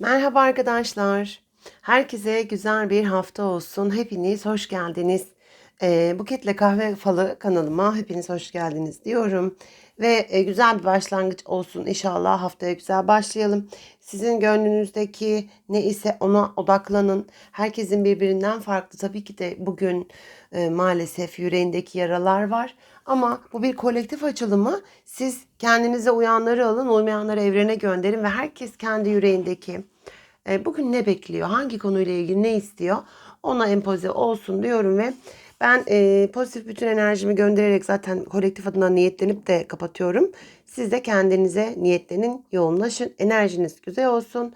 Merhaba arkadaşlar. Herkese güzel bir hafta olsun. Hepiniz hoş geldiniz. Ee, Buketle Kahve Falı kanalıma hepiniz hoş geldiniz diyorum. Ve e, güzel bir başlangıç olsun. İnşallah haftaya güzel başlayalım. Sizin gönlünüzdeki ne ise ona odaklanın. Herkesin birbirinden farklı. Tabii ki de bugün e, maalesef yüreğindeki yaralar var. Ama bu bir kolektif açılımı. Siz kendinize uyanları alın, uymayanları evrene gönderin ve herkes kendi yüreğindeki e, bugün ne bekliyor, hangi konuyla ilgili ne istiyor ona empoze olsun diyorum ve ben e, pozitif bütün enerjimi göndererek zaten kolektif adına niyetlenip de kapatıyorum. Siz de kendinize niyetlenin, yoğunlaşın, enerjiniz güzel olsun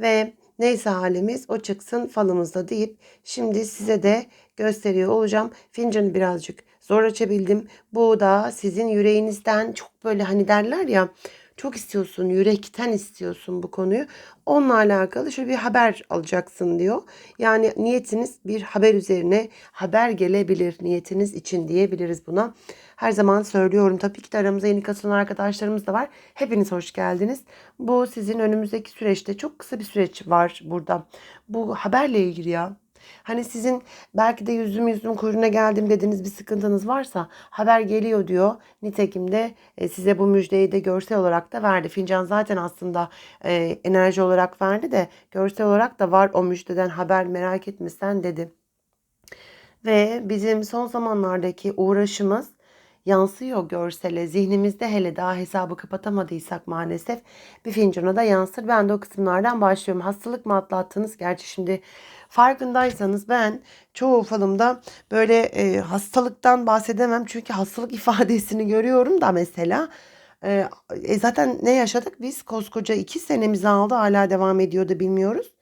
ve neyse halimiz o çıksın falımızda deyip şimdi size de gösteriyor olacağım. Fincanı birazcık zor açabildim. Bu da sizin yüreğinizden çok böyle hani derler ya çok istiyorsun, yürekten istiyorsun bu konuyu. Onunla alakalı şöyle bir haber alacaksın diyor. Yani niyetiniz bir haber üzerine haber gelebilir niyetiniz için diyebiliriz buna. Her zaman söylüyorum tabii ki de aramıza yeni katılan arkadaşlarımız da var. Hepiniz hoş geldiniz. Bu sizin önümüzdeki süreçte çok kısa bir süreç var burada. Bu haberle ilgili ya. Hani sizin belki de yüzüm yüzüm kuyruğuna geldim dediğiniz bir sıkıntınız varsa haber geliyor diyor. Nitekim de e, size bu müjdeyi de görsel olarak da verdi. Fincan zaten aslında e, enerji olarak verdi de görsel olarak da var o müjdeden haber merak etme sen dedi. Ve bizim son zamanlardaki uğraşımız yansıyor görsele. Zihnimizde hele daha hesabı kapatamadıysak maalesef bir fincana da yansır. Ben de o kısımlardan başlıyorum. Hastalık mı atlattınız? Gerçi şimdi farkındaysanız ben çoğu falımda böyle e, hastalıktan bahsedemem. Çünkü hastalık ifadesini görüyorum da mesela. E, e, zaten ne yaşadık biz? Koskoca iki senemizi aldı hala devam ediyor da bilmiyoruz.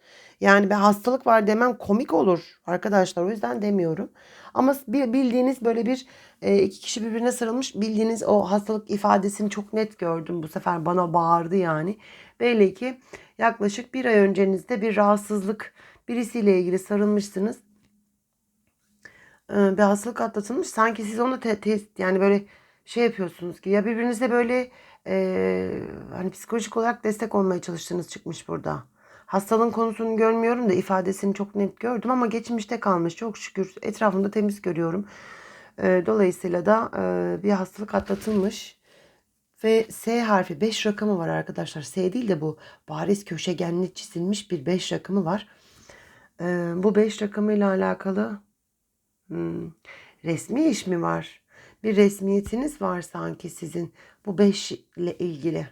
Yani bir hastalık var demem komik olur arkadaşlar. O yüzden demiyorum. Ama bildiğiniz böyle bir e, iki kişi birbirine sarılmış bildiğiniz o hastalık ifadesini çok net gördüm. Bu sefer bana bağırdı yani. Belli ki yaklaşık bir ay öncenizde bir rahatsızlık birisiyle ilgili sarılmışsınız. E, bir hastalık atlatılmış. Sanki siz onu te- test yani böyle şey yapıyorsunuz ki ya birbirinize böyle e, hani psikolojik olarak destek olmaya çalıştığınız çıkmış burada. Hastalığın konusunu görmüyorum da ifadesini çok net gördüm ama geçmişte kalmış çok şükür etrafımda temiz görüyorum. E, dolayısıyla da e, bir hastalık atlatılmış. Ve S harfi 5 rakamı var arkadaşlar. S değil de bu bariz köşegenli çizilmiş bir 5 rakamı var. E, bu 5 rakamıyla alakalı hmm, resmi iş mi var? Bir resmiyetiniz var sanki sizin bu 5 ile ilgili.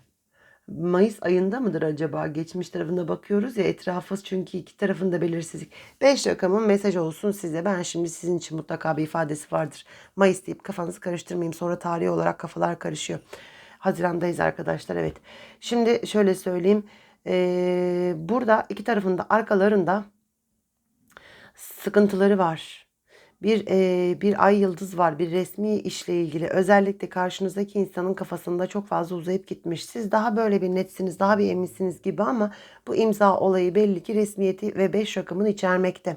Mayıs ayında mıdır acaba? Geçmiş tarafına bakıyoruz ya etrafı çünkü iki tarafında belirsizlik. 5 rakamın mesaj olsun size. Ben şimdi sizin için mutlaka bir ifadesi vardır. Mayıs deyip kafanızı karıştırmayayım. Sonra tarihi olarak kafalar karışıyor. Hazirandayız arkadaşlar evet. Şimdi şöyle söyleyeyim. Ee, burada iki tarafında arkalarında sıkıntıları var bir e, bir ay yıldız var bir resmi işle ilgili özellikle karşınızdaki insanın kafasında çok fazla uzayıp gitmiş. Siz daha böyle bir netsiniz daha bir eminsiniz gibi ama bu imza olayı belli ki resmiyeti ve 5 rakamını içermekte.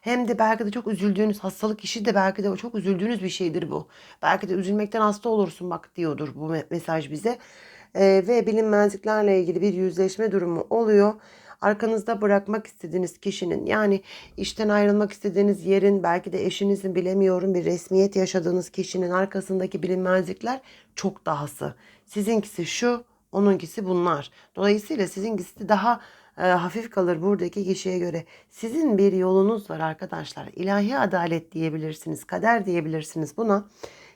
Hem de belki de çok üzüldüğünüz hastalık işi de belki de çok üzüldüğünüz bir şeydir bu. Belki de üzülmekten hasta olursun bak diyordur bu mesaj bize. Ee, ve bilinmezliklerle ilgili bir yüzleşme durumu oluyor arkanızda bırakmak istediğiniz kişinin yani işten ayrılmak istediğiniz yerin belki de eşinizin bilemiyorum bir resmiyet yaşadığınız kişinin arkasındaki bilinmezlikler çok dahası. Sizinkisi şu, onunkisi bunlar. Dolayısıyla sizinkisi daha e, hafif kalır buradaki kişiye göre. Sizin bir yolunuz var arkadaşlar. İlahi adalet diyebilirsiniz, kader diyebilirsiniz buna.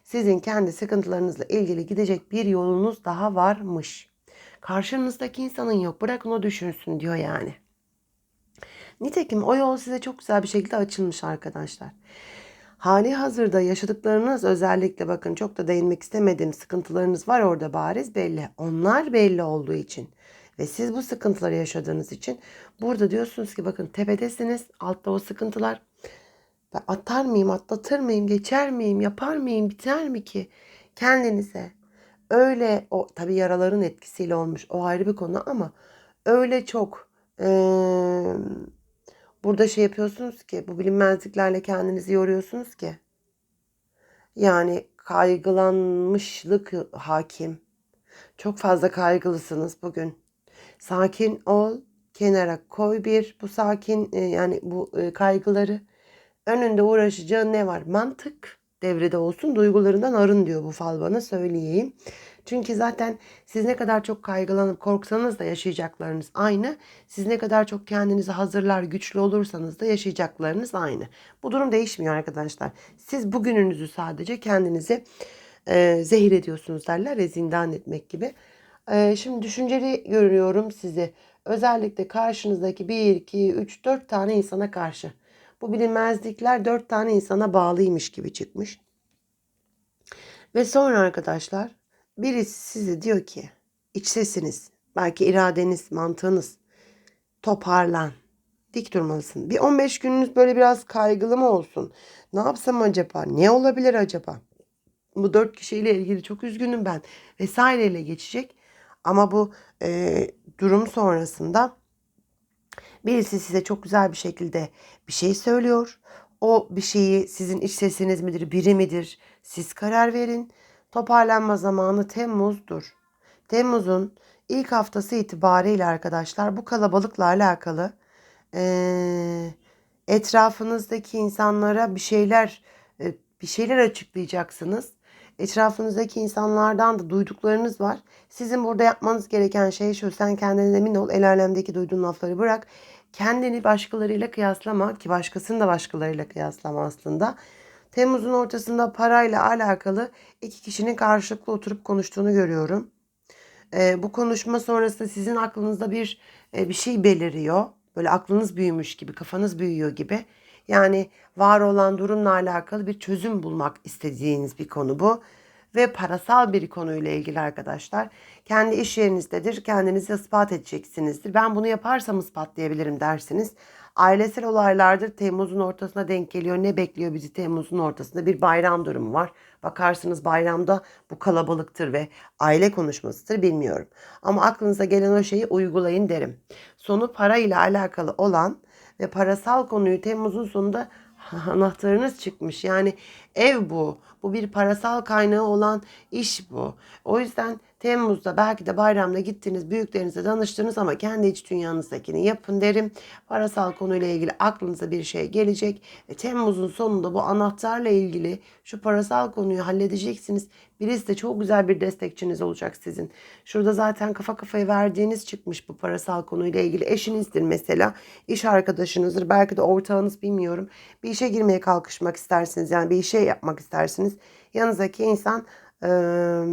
Sizin kendi sıkıntılarınızla ilgili gidecek bir yolunuz daha varmış. Karşınızdaki insanın yok. Bırakın o düşünsün diyor yani. Nitekim o yol size çok güzel bir şekilde açılmış arkadaşlar. Hali hazırda yaşadıklarınız özellikle bakın çok da değinmek istemediğim sıkıntılarınız var orada bariz belli. Onlar belli olduğu için ve siz bu sıkıntıları yaşadığınız için burada diyorsunuz ki bakın tepedesiniz altta o sıkıntılar. Ben atar mıyım, atlatır mıyım, geçer miyim, yapar mıyım, biter mi ki? Kendinize öyle o tabii yaraların etkisiyle olmuş o ayrı bir konu ama öyle çok e, burada şey yapıyorsunuz ki bu bilinmezliklerle kendinizi yoruyorsunuz ki yani kaygılanmışlık hakim. Çok fazla kaygılısınız bugün. Sakin ol, kenara koy bir. Bu sakin e, yani bu e, kaygıları. Önünde uğraşacağın ne var? Mantık devrede olsun. Duygularından arın diyor bu fal bana söyleyeyim. Çünkü zaten siz ne kadar çok kaygılanıp korksanız da yaşayacaklarınız aynı. Siz ne kadar çok kendinizi hazırlar, güçlü olursanız da yaşayacaklarınız aynı. Bu durum değişmiyor arkadaşlar. Siz bugününüzü sadece kendinizi e, zehir ediyorsunuz derler ya zindan etmek gibi. E, şimdi düşünceli görüyorum sizi. Özellikle karşınızdaki 1, 2, 3, 4 tane insana karşı. Bu bilinmezlikler 4 tane insana bağlıymış gibi çıkmış. Ve sonra arkadaşlar birisi size diyor ki iç sesiniz, belki iradeniz, mantığınız toparlan. Dik durmalısın. Bir 15 gününüz böyle biraz kaygılı mı olsun? Ne yapsam acaba? Ne olabilir acaba? Bu dört kişiyle ilgili çok üzgünüm ben vesaireyle geçecek. Ama bu e, durum sonrasında birisi size çok güzel bir şekilde bir şey söylüyor. O bir şeyi sizin iç sesiniz midir, biri midir? Siz karar verin. Toparlanma zamanı Temmuz'dur. Temmuz'un ilk haftası itibariyle arkadaşlar bu kalabalıkla alakalı e, etrafınızdaki insanlara bir şeyler e, bir şeyler açıklayacaksınız. Etrafınızdaki insanlardan da duyduklarınız var. Sizin burada yapmanız gereken şey şu. Sen kendine emin ol. El alemdeki duyduğun lafları bırak. Kendini başkalarıyla kıyaslama ki başkasını da başkalarıyla kıyaslama aslında. Temmuz'un ortasında parayla alakalı iki kişinin karşılıklı oturup konuştuğunu görüyorum. Ee, bu konuşma sonrasında sizin aklınızda bir e, bir şey beliriyor. Böyle aklınız büyümüş gibi, kafanız büyüyor gibi. Yani var olan durumla alakalı bir çözüm bulmak istediğiniz bir konu bu. Ve parasal bir konuyla ilgili arkadaşlar. Kendi iş yerinizdedir. Kendinizi ispat edeceksinizdir. Ben bunu yaparsam ispatlayabilirim dersiniz. Ailesel olaylardır. Temmuz'un ortasına denk geliyor. Ne bekliyor bizi Temmuz'un ortasında? Bir bayram durumu var. Bakarsınız bayramda bu kalabalıktır ve aile konuşmasıdır bilmiyorum. Ama aklınıza gelen o şeyi uygulayın derim. Sonu para ile alakalı olan ve parasal konuyu Temmuz'un sonunda anahtarınız çıkmış. Yani ev bu. Bu bir parasal kaynağı olan iş bu. O yüzden Temmuz'da belki de bayramda gittiniz, büyüklerinize danıştınız ama kendi iç dünyanızdakini yapın derim. Parasal konuyla ilgili aklınıza bir şey gelecek. Ve Temmuz'un sonunda bu anahtarla ilgili şu parasal konuyu halledeceksiniz. Birisi de çok güzel bir destekçiniz olacak sizin. Şurada zaten kafa kafaya verdiğiniz çıkmış bu parasal konuyla ilgili. Eşinizdir mesela, iş arkadaşınızdır, belki de ortağınız bilmiyorum. Bir işe girmeye kalkışmak istersiniz yani bir işe yapmak istersiniz. Yanınızdaki insan... Ee,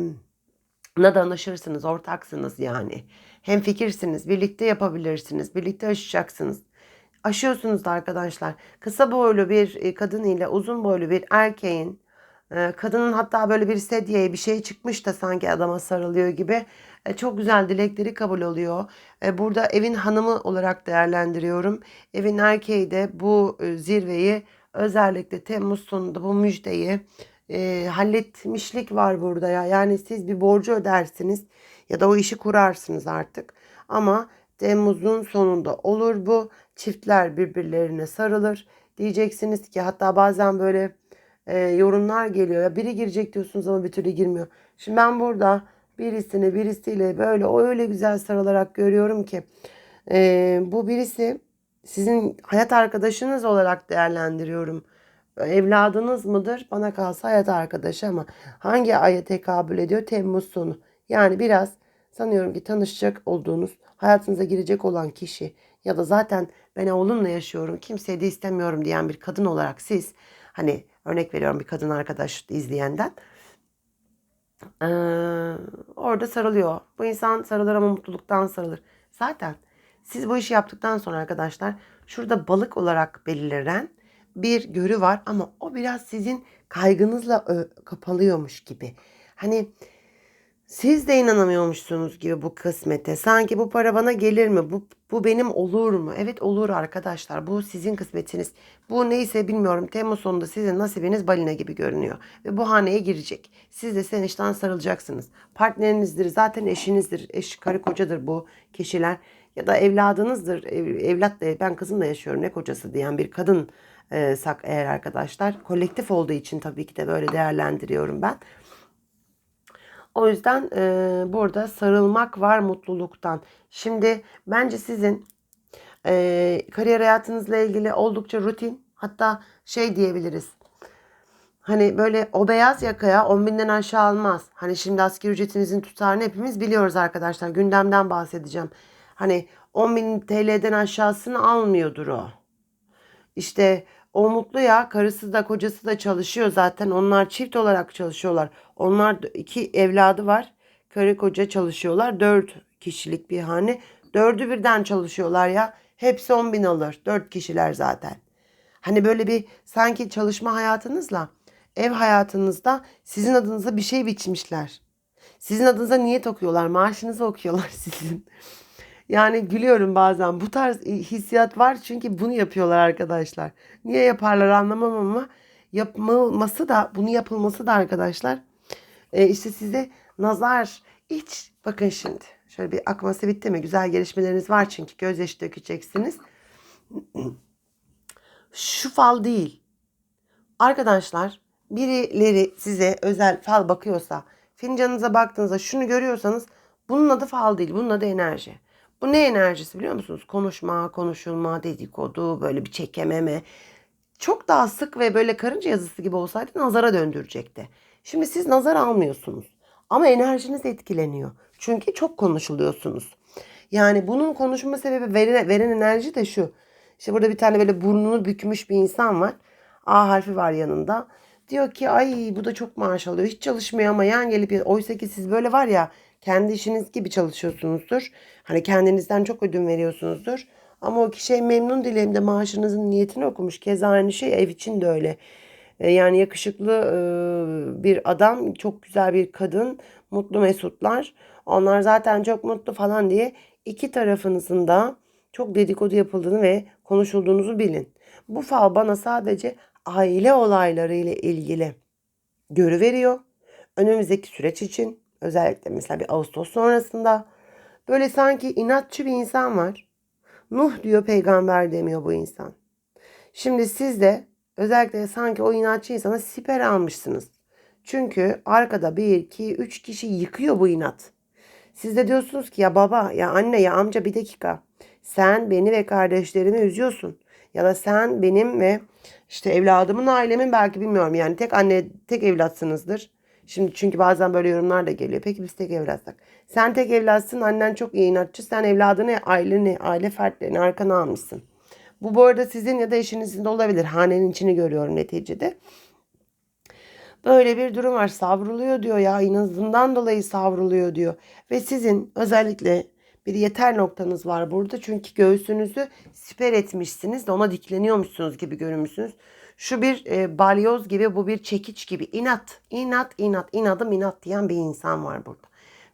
na danışırsınız, ortaksınız yani. Hem fikirsiniz, birlikte yapabilirsiniz, birlikte aşacaksınız. Aşıyorsunuz da arkadaşlar. Kısa boylu bir kadın ile uzun boylu bir erkeğin, kadının hatta böyle bir sedyeye bir şey çıkmış da sanki adama sarılıyor gibi çok güzel dilekleri kabul oluyor. Burada evin hanımı olarak değerlendiriyorum. Evin erkeği de bu zirveyi özellikle Temmuz sonunda bu müjdeyi e, halletmişlik var burada ya. Yani siz bir borcu ödersiniz ya da o işi kurarsınız artık. Ama Temmuz'un sonunda olur bu. Çiftler birbirlerine sarılır. Diyeceksiniz ki hatta bazen böyle e, yorumlar geliyor. Ya biri girecek diyorsunuz ama bir türlü girmiyor. Şimdi ben burada birisini birisiyle böyle o öyle güzel sarılarak görüyorum ki e, bu birisi sizin hayat arkadaşınız olarak değerlendiriyorum evladınız mıdır? Bana kalsa hayat arkadaşı ama hangi aya tekabül ediyor? Temmuz sonu. Yani biraz sanıyorum ki tanışacak olduğunuz, hayatınıza girecek olan kişi ya da zaten ben oğlumla yaşıyorum, kimseye de istemiyorum diyen bir kadın olarak siz hani örnek veriyorum bir kadın arkadaş izleyenden ee, orada sarılıyor. Bu insan sarılır ama mutluluktan sarılır. Zaten siz bu işi yaptıktan sonra arkadaşlar şurada balık olarak belirlenen bir görü var ama o biraz sizin kaygınızla kapalıyormuş gibi. Hani siz de inanamıyormuşsunuz gibi bu kısmete. Sanki bu para bana gelir mi? Bu, bu benim olur mu? Evet olur arkadaşlar. Bu sizin kısmetiniz. Bu neyse bilmiyorum. Temmuz sonunda sizin nasibiniz balina gibi görünüyor. Ve bu haneye girecek. Siz de sevinçten sarılacaksınız. Partnerinizdir. Zaten eşinizdir. Eş, karı kocadır bu kişiler. Ya da evladınızdır. Ev, evlat da ben kızımla yaşıyorum ne kocası diyen bir kadın e, sak eğer arkadaşlar. Kolektif olduğu için tabii ki de böyle değerlendiriyorum ben. O yüzden e, burada sarılmak var mutluluktan. Şimdi bence sizin Ee, kariyer hayatınızla ilgili oldukça rutin. Hatta şey diyebiliriz. Hani böyle o beyaz yakaya 10 binden aşağı almaz. Hani şimdi asgari ücretinizin tutarını hepimiz biliyoruz arkadaşlar. Gündemden bahsedeceğim. Hani 10 bin TL'den aşağısını almıyordur o. İşte o mutlu ya karısı da kocası da çalışıyor zaten. Onlar çift olarak çalışıyorlar. Onlar iki evladı var. Karı koca çalışıyorlar. Dört kişilik bir hane. Dördü birden çalışıyorlar ya. Hepsi 10 bin alır. Dört kişiler zaten. Hani böyle bir sanki çalışma hayatınızla ev hayatınızda sizin adınıza bir şey biçmişler. Sizin adınıza niyet okuyorlar. Maaşınızı okuyorlar sizin. Yani gülüyorum bazen. Bu tarz hissiyat var çünkü bunu yapıyorlar arkadaşlar. Niye yaparlar anlamam ama yapılması da bunu yapılması da arkadaşlar. E, işte size nazar iç. Bakın şimdi. Şöyle bir akması bitti mi? Güzel gelişmeleriniz var çünkü gözyaşı dökeceksiniz. Şu fal değil. Arkadaşlar birileri size özel fal bakıyorsa fincanınıza baktığınızda şunu görüyorsanız bunun adı fal değil bunun adı enerji bu ne enerjisi biliyor musunuz konuşma konuşulma dedikodu böyle bir çekememe çok daha sık ve böyle karınca yazısı gibi olsaydı nazara döndürecekti. Şimdi siz nazar almıyorsunuz ama enerjiniz etkileniyor. Çünkü çok konuşuluyorsunuz. Yani bunun konuşma sebebi veren, veren enerji de şu. İşte burada bir tane böyle burnunu bükmüş bir insan var. A harfi var yanında. Diyor ki ay bu da çok maaş alıyor. Hiç çalışmıyor ama yan gelip oysa ki siz böyle var ya kendi işiniz gibi çalışıyorsunuzdur. Hani kendinizden çok ödün veriyorsunuzdur. Ama o kişi hem memnun değil de maaşınızın niyetini okumuş. Keza aynı şey ev için de öyle. E, Yani yakışıklı e, bir adam, çok güzel bir kadın, mutlu mesutlar. Onlar zaten çok mutlu falan diye iki tarafınızın da çok dedikodu yapıldığını ve konuşulduğunuzu bilin. Bu fal bana sadece aile olayları ile ilgili görü veriyor. Önümüzdeki süreç için özellikle mesela bir Ağustos sonrasında böyle sanki inatçı bir insan var. Nuh diyor peygamber demiyor bu insan. Şimdi siz de özellikle sanki o inatçı insana siper almışsınız. Çünkü arkada bir, iki, üç kişi yıkıyor bu inat. Siz de diyorsunuz ki ya baba, ya anne, ya amca bir dakika. Sen beni ve kardeşlerimi üzüyorsun. Ya da sen benim ve işte evladımın, ailemin belki bilmiyorum yani tek anne, tek evlatsınızdır. Şimdi çünkü bazen böyle yorumlar da geliyor. Peki biz tek evlatsak. Sen tek evlatsın, annen çok iyi inatçı. Sen evladını, aileni, aile fertlerini arkana almışsın. Bu bu arada sizin ya da eşinizin de olabilir. Hanenin içini görüyorum neticede. Böyle bir durum var. Savruluyor diyor ya. inadından dolayı savruluyor diyor. Ve sizin özellikle bir yeter noktanız var burada. Çünkü göğsünüzü siper etmişsiniz de ona dikleniyormuşsunuz gibi görünmüşsünüz. Şu bir e, balyoz gibi bu bir çekiç gibi inat, inat, inat, inadım inat diyen bir insan var burada.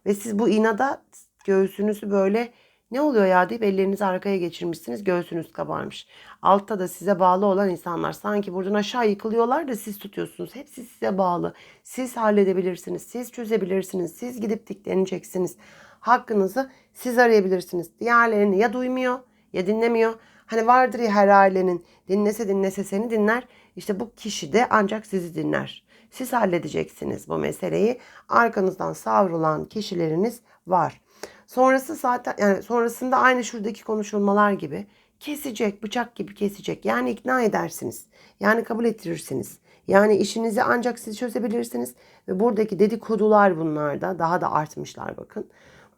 Ve siz bu inada göğsünüzü böyle ne oluyor ya deyip ellerinizi arkaya geçirmişsiniz. Göğsünüz kabarmış. Altta da size bağlı olan insanlar sanki buradan aşağı yıkılıyorlar da siz tutuyorsunuz. Hepsi size bağlı. Siz halledebilirsiniz. Siz çözebilirsiniz. Siz gidip dikleneceksiniz. Hakkınızı siz arayabilirsiniz. Diğerlerini ya duymuyor ya dinlemiyor. Hani vardır ya her ailenin dinlese dinlese seni dinler. İşte bu kişi de ancak sizi dinler. Siz halledeceksiniz bu meseleyi. Arkanızdan savrulan kişileriniz var. Sonrası zaten yani sonrasında aynı şuradaki konuşulmalar gibi kesecek, bıçak gibi kesecek. Yani ikna edersiniz. Yani kabul ettirirsiniz. Yani işinizi ancak siz çözebilirsiniz ve buradaki dedikodular bunlarda daha da artmışlar bakın.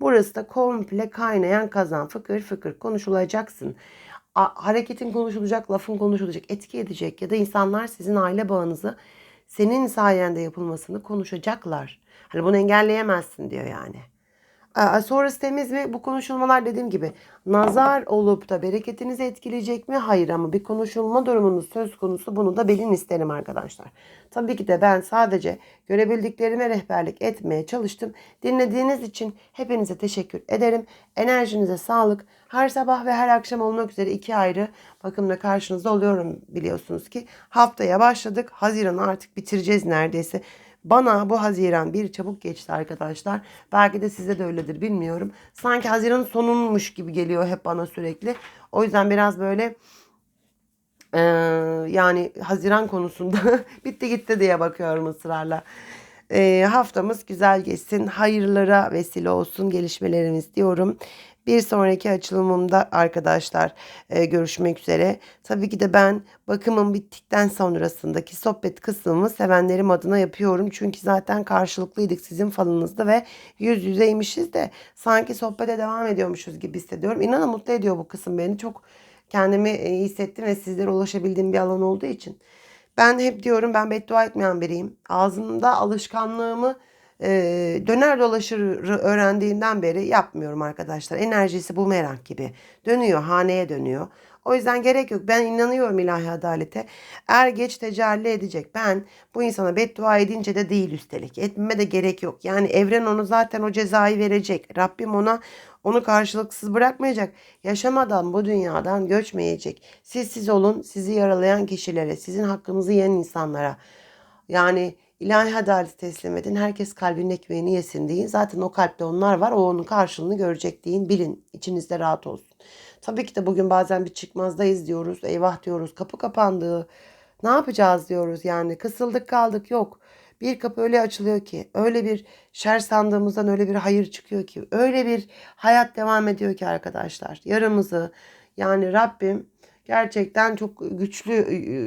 Burası da komple kaynayan kazan fıkır fıkır konuşulacaksın. Hareketin konuşulacak, lafın konuşulacak, etki edecek ya da insanlar sizin aile bağınızı senin sayende yapılmasını konuşacaklar. Hani bunu engelleyemezsin diyor yani. Sonrası temiz mi? Bu konuşulmalar dediğim gibi nazar olup da bereketinizi etkileyecek mi? Hayır ama bir konuşulma durumunuz söz konusu bunu da bilin isterim arkadaşlar. Tabii ki de ben sadece görebildiklerime rehberlik etmeye çalıştım. Dinlediğiniz için hepinize teşekkür ederim. Enerjinize sağlık. Her sabah ve her akşam olmak üzere iki ayrı bakımla karşınızda oluyorum biliyorsunuz ki. Haftaya başladık. Haziran artık bitireceğiz neredeyse. Bana bu Haziran bir çabuk geçti arkadaşlar. Belki de size de öyledir bilmiyorum. Sanki Haziran'ın sonunmuş gibi geliyor hep bana sürekli. O yüzden biraz böyle eee, yani Haziran konusunda bitti gitti diye bakıyorum ısrarla. Eee, haftamız güzel geçsin. Hayırlara vesile olsun gelişmelerimiz diyorum. Bir sonraki açılımımda arkadaşlar e, görüşmek üzere. Tabii ki de ben bakımım bittikten sonrasındaki sohbet kısmımı sevenlerim adına yapıyorum. Çünkü zaten karşılıklıydık sizin falınızda ve yüz yüzeymişiz de sanki sohbete devam ediyormuşuz gibi hissediyorum. İnanın mutlu ediyor bu kısım beni. Çok kendimi e, iyi hissettim ve sizlere ulaşabildiğim bir alan olduğu için. Ben hep diyorum ben beddua etmeyen biriyim. Ağzımda alışkanlığımı e, döner dolaşır öğrendiğimden beri yapmıyorum arkadaşlar. Enerjisi bu merak gibi. Dönüyor, haneye dönüyor. O yüzden gerek yok. Ben inanıyorum ilahi adalete. Er geç tecelli edecek. Ben bu insana beddua edince de değil üstelik. Etmeme de gerek yok. Yani evren onu zaten o cezayı verecek. Rabbim ona onu karşılıksız bırakmayacak. Yaşamadan bu dünyadan göçmeyecek. Siz siz olun sizi yaralayan kişilere, sizin hakkınızı yiyen insanlara. Yani ilahi adaleti teslim edin. Herkes kalbinin ekmeğini yesin deyin. Zaten o kalpte onlar var. O onun karşılığını görecek deyin. Bilin. içinizde rahat olsun. Tabii ki de bugün bazen bir çıkmazdayız diyoruz. Eyvah diyoruz. Kapı kapandı. Ne yapacağız diyoruz yani. Kısıldık kaldık yok. Bir kapı öyle açılıyor ki, öyle bir şer sandığımızdan öyle bir hayır çıkıyor ki, öyle bir hayat devam ediyor ki arkadaşlar. Yarımızı yani Rabbim gerçekten çok güçlü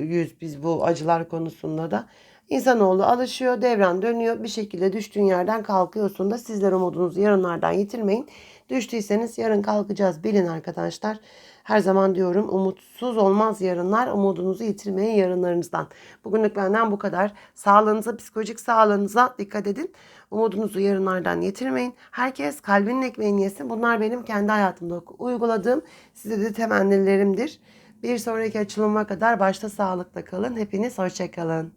yüz biz bu acılar konusunda da. İnsanoğlu alışıyor, devran dönüyor. Bir şekilde düştüğün yerden kalkıyorsun da sizler umudunuzu yarınlardan yitirmeyin. Düştüyseniz yarın kalkacağız bilin arkadaşlar. Her zaman diyorum umutsuz olmaz yarınlar. Umudunuzu yitirmeyin yarınlarınızdan. Bugünlük benden bu kadar. Sağlığınıza, psikolojik sağlığınıza dikkat edin. Umudunuzu yarınlardan yitirmeyin. Herkes kalbinin ekmeğini yesin. Bunlar benim kendi hayatımda uyguladığım size de temennilerimdir. Bir sonraki açılıma kadar başta sağlıkla kalın. Hepiniz hoşçakalın.